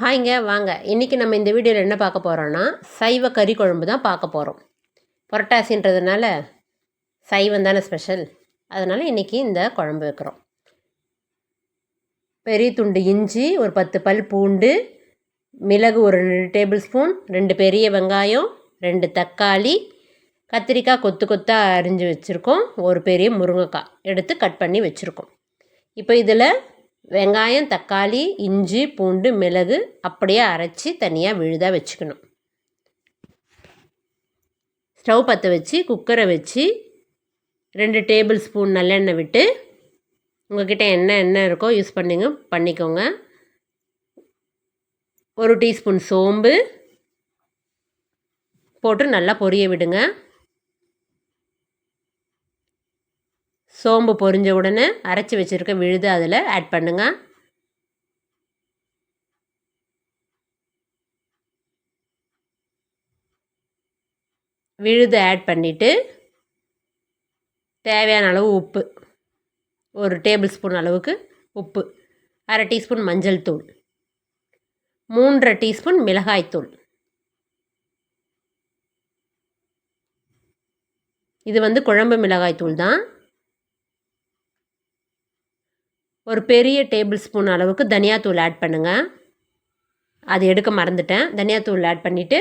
ஹாய்ங்க வாங்க. இன்றைக்கி நம்ம இந்த வீடியோவில் என்ன பார்க்க போகிறோன்னா சைவ கறி குழம்பு தான் பார்க்க போகிறோம் புரட்டாசின்றதுனால சைவம் தானே ஸ்பெஷல் அதனால் இன்றைக்கி இந்த குழம்பு வைக்கிறோம். பெரிய துண்டு இஞ்சி ஒரு பத்து பல் பூண்டு மிளகு ஒரு ரெண்டு டேபிள் ஸ்பூன் ரெண்டு பெரிய வெங்காயம் ரெண்டு தக்காளி கத்திரிக்காய் கொத்து கொத்தாக அரிஞ்சு வச்சுருக்கோம். ஒரு பெரிய முருங்கைக்காய் எடுத்து கட் பண்ணி வச்சுருக்கோம். இப்போ இதில் வெங்காயம் தக்காளி இஞ்சி பூண்டு மிளகு அப்படியே அரைச்சி தனியாக விழுதாக வச்சுக்கணும். ஸ்டவ் பற்ற வச்சு குக்கரை வச்சு ரெண்டு டேபிள் ஸ்பூன் நல்லெண்ணெய் விட்டு உங்கள்கிட்ட என்ன எண்ணெய் இருக்கோ யூஸ் பண்ணிங்க பண்ணிக்கோங்க. ஒரு டீஸ்பூன் சோம்பு போட்டு நல்லா பொரிய விடுங்க. சோம்பு பொரிஞ்ச உடனே அரைச்சி வச்சுருக்க விழுது அதில் ஆட் பண்ணுங்க. விழுது ஆட் பண்ணிவிட்டு தேவையான அளவு உப்பு. ஒரு டேபிள் ஸ்பூன் அளவுக்கு உப்பு. அரை டீஸ்பூன் மஞ்சள் தூள். மூன்றரை டீஸ்பூன் மிளகாய்த்தூள் இது வந்து குழம்பு மிளகாய்த்தூள் தான். ஒரு பெரிய டேபிள் ஸ்பூன் அளவுக்கு தனியாத்தூள் ஆட் பண்ணுங்கள் அது எடுக்க மறந்துட்டேன். தனியாத்தூள் ஆட் பண்ணிவிட்டு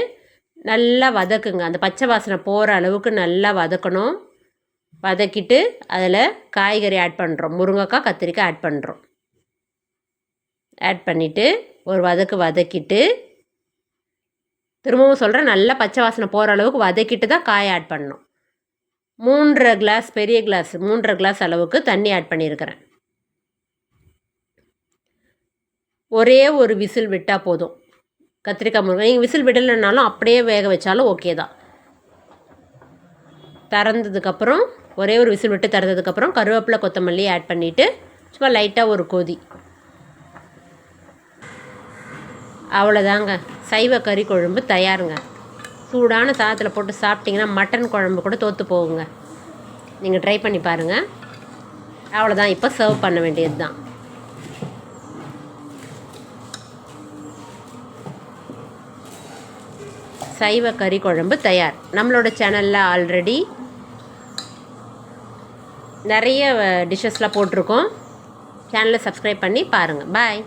நல்லா வதக்குங்க. அந்த பச்சை வாசனை போகிற அளவுக்கு நல்லா வதக்கணும். வதக்கிட்டு அதில் காய்கறி ஆட் பண்ணுறோம் முருங்கைக்காய் கத்திரிக்காய் ஆட் பண்ணுறோம் ஆட் பண்ணிவிட்டு ஒரு வதக்கு வதக்கிட்டு திரும்பவும் சொல்கிறேன் நல்லா பச்சை வாசனை போகிற அளவுக்கு வதக்கிட்டு தான் காய் ஆட் பண்ணணும். மூன்றரை கிளாஸ் பெரிய கிளாஸ் மூன்றரை கிளாஸ் அளவுக்கு தண்ணி ஆட் பண்ணியிருக்கிறேன். ஒரே ஒரு விசில் விட்டால் போதும். கத்திரிக்காய் முருங்கை. நீங்கள் விசில் விடலைனாலும் அப்படியே வேக வச்சாலும் ஓகே தான். திறந்ததுக்கப்புறம் ஒரே ஒரு விசில் விட்டு திறந்ததுக்கப்புறம் கருவேப்பிலை கொத்தமல்லி ஆட் பண்ணிவிட்டு சும்மா லைட்டாக ஒரு கொதி. அவ்வளோதாங்க. சைவ கறி குழம்பு தயாருங்க. சூடான சாதத்தில் போட்டு சாப்பிட்டிங்கன்னா மட்டன் குழம்பு கூட தோற்று போகுங்க. நீங்கள் ட்ரை பண்ணி பாருங்கள் அவ்வளோதான். இப்போ சர்வ் பண்ண வேண்டியது தான் சைவ கறி குழம்பு தயார். நம்மளோட சேனலில் ஆல்ரெடி நிறைய டிஷ்ஷஸ்லாம் போட்டிருக்கோம். சேனலை சப்ஸ்கிரைப் பண்ணி பாருங்கள் பாய்